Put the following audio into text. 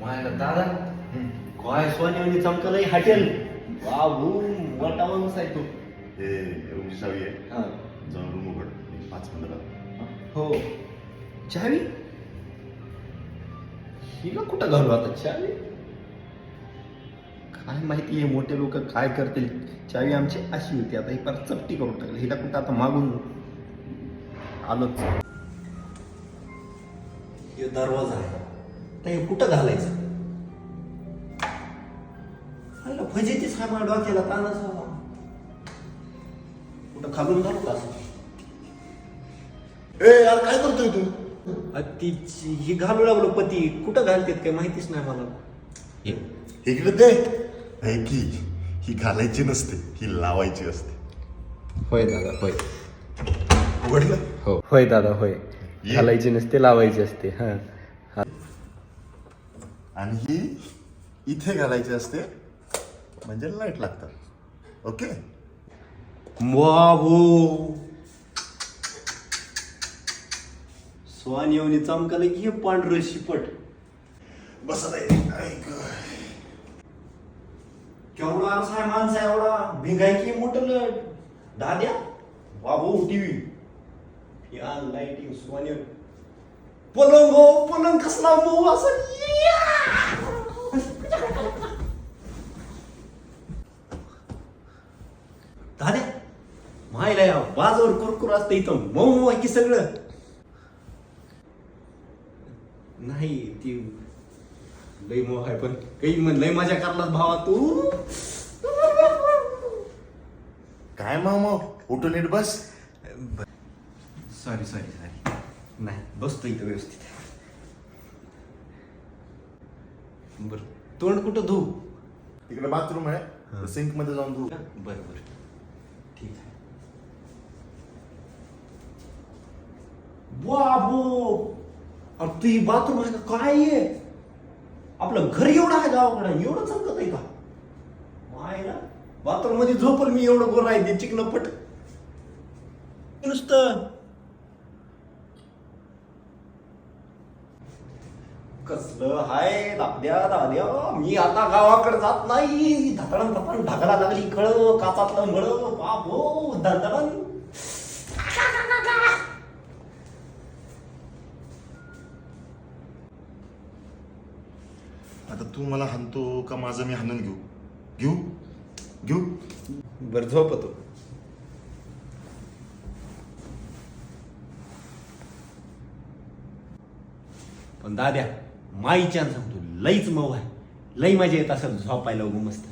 मायला दादा काय सोन्याने चमकलंय हॉटेल? बाबू मोठा माणूस आहे तो. हे रूमची चावी आहे. हा. जाऊन रूम उघड. पाच पंधरा हो. चावी? हिला कुठं घालू आता? चावी? काय माहिती आहे मोठे लोक काय करतील? चावी आमची अशी होती. आता ही परत चपटी करून टाकली. हिला कुठं आता मागून आलोच. हे दरवाजा आहे. तर हे कुठं घालायचं? आला फजेची सामान डोक्याला तानाच कुठं खालून घालू का असं? ए यार काय करतोय तू? तिची ही घालू लागलो पती. कुठं घालतेत काय माहितीच नाही मला. हे, इकडे दे. आहे की ही घालायची नसते ही लावायची असते. होय दादा होय. उघडलं? हो. होय दादा होय. घालायची नसते लावायची असते हा. हा. आणि ही इथे घालायची असते म्हणजे लाइट लागतात. ओके? बाबू स्वान येऊन चमकालं की हे पांढर शिपट. बस केवढा असा आहे माणसा एवढा? भिंगाय की मोठं दाद्या? बाबू टीव्ही. या लाइटिंग स्वान पलंग हो पलंग कसला मऊ असं? दाद्या मायला या बाजूवर कुरकुर असतं इथं मऊ मऊ आहे की सगळं नाही ती लई मोह आहे पण काही म्हण लई मजा करलास भावा तू काय मामा उठून नीट बस सॉरी सॉरी सॉरी नाही बसतो इथं व्यवस्थित बर तोंड कुठं धू तिकडे बाथरूम. आहे सिंकमध्ये जाऊन तू बरं बरं ठीक आहे बाबू अरे तू ही बाथरूम आहे का काय आहे आपलं घर एवढं आहे गावाकडे एवढं चमकत आहे का? मायला बाथरूममध्ये झोपल मी एवढं गोर आहे ते चिकन पट. नुसतं कसलं हाय दाद्या दाद्या मी आता गावाकडे जात नाही. धडण धपण ढगाला लागली कळ काचातलं मळ बाबो दणदणन आता तू मला हाणतो का माझं मी हाणून घेऊ? घेऊ? घेऊ? बर झोपतो. पण दाद्या माईच्यान सांगतो लईच मऊ आहे. लई मजा येत असेल झोपायला उगं मस्त.